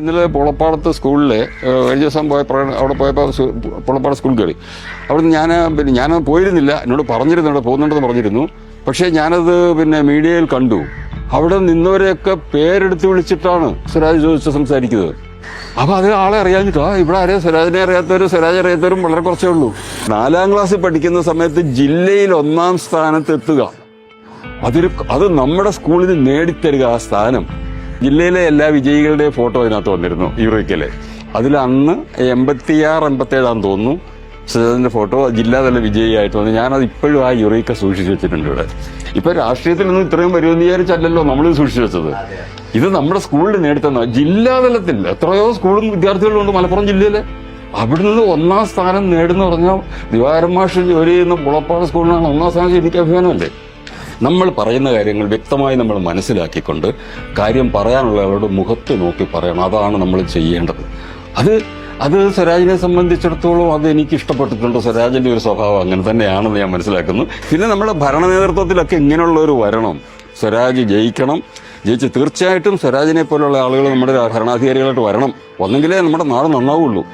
ഇന്നലെ പുളപ്പാടത്ത് സ്കൂളിൽ കഴിഞ്ഞ ദിവസം പോയ അവിടെ പോയപ്പോൾ പുളപ്പാട സ്കൂളിൽ കയറി അവിടുന്ന് ഞാൻ പിന്നെ ഞാൻ പോയിരുന്നില്ല. എന്നോട് പറഞ്ഞിരുന്നു അവിടെ പോകുന്നുണ്ടെന്ന് പറഞ്ഞിരുന്നു. പക്ഷേ ഞാനത് പിന്നെ മീഡിയയിൽ കണ്ടു. അവിടെ നിന്നവരെയൊക്കെ പേരെടുത്ത് വിളിച്ചിട്ടാണ് സ്വരാജ് ചോദിച്ച് സംസാരിക്കുന്നത്. അപ്പോൾ അത് ആളെ അറിയാഞ്ഞിട്ടാ? ഇവിടെ ആരെയും സ്വരാജിനെ അറിയാത്തവരും സ്വരാജ് അറിയാത്തവരും വളരെ കുറച്ചേ ഉള്ളൂ. നാലാം ക്ലാസ്സിൽ പഠിക്കുന്ന സമയത്ത് ജില്ലയിൽ ഒന്നാം സ്ഥാനത്ത് എത്തുക. അതൊരു അത് നമ്മുടെ സ്കൂളിന് നേടിത്തരിക ആ സ്ഥാനം. ജില്ലയിലെ എല്ലാ വിജയികളുടെയും ഫോട്ടോ അതിനകത്ത് വന്നിരുന്നു യൂറോയ്ക്കൽ അതിൽ അന്ന് എൺപത്തിയാറ് എൺപത്തേഴാന്ന് തോന്നുന്നു സുജാതന്റെ ഫോട്ടോ. ജില്ലാതല വിജയിയായിട്ട് വന്നു. ഞാനത് ഇപ്പോഴും ആ യുറീക്ക സൂക്ഷിച്ചു വെച്ചിട്ടുണ്ട് ഇവിടെ. ഇപ്പൊ രാഷ്ട്രീയത്തിലൊന്നും ഇത്രയും വരുമെന്ന് വിചാരിച്ചല്ലല്ലോ നമ്മൾ സൂക്ഷിച്ചു വെച്ചത്. ഇത് നമ്മുടെ സ്കൂളിൽ നേടിത്തന്ന ജില്ലാതലത്തിൽ എത്രയോ സ്കൂളും വിദ്യാർത്ഥികളുണ്ട് മലപ്പുറം ജില്ലയിലെ. അവിടെ നിന്ന് ഒന്നാം സ്ഥാനം നേടുന്ന പറഞ്ഞാൽ ദിവാരം മാഷ് ജോലി ചെയ്യുന്ന പുളപ്പാട് സ്കൂളിനാണ് ഒന്നാം സ്ഥാനം എനിക്ക് അഭിമാനമല്ലേ? നമ്മൾ പറയുന്ന കാര്യങ്ങൾ വ്യക്തമായി നമ്മൾ മനസ്സിലാക്കിക്കൊണ്ട് കാര്യം പറയാനുള്ള ആളോട് മുഖത്ത് നോക്കി പറയണം. അതാണ് നമ്മൾ ചെയ്യേണ്ടത്. അത് അത് സ്വരാജിനെ സംബന്ധിച്ചിടത്തോളം അത് എനിക്ക് ഇഷ്ടപ്പെട്ടിട്ടുണ്ട്. സ്വരാജിന്റെ ഒരു സ്വഭാവം അങ്ങനെ തന്നെയാണെന്ന് ഞാൻ മനസ്സിലാക്കുന്നു. പിന്നെ നമ്മുടെ ഭരണ നേതൃത്വത്തിലൊക്കെ ഇങ്ങനെയുള്ള ഒരു വരണം. സ്വരാജ് ജയിക്കണം. ജയിച്ച് തീർച്ചയായിട്ടും സ്വരാജിനെ പോലുള്ള ആളുകൾ നമ്മുടെ ഭരണാധികാരികളായിട്ട് വരണം. ഒന്നെങ്കിലേ നമ്മുടെ നാട് നന്നാവുള്ളൂ.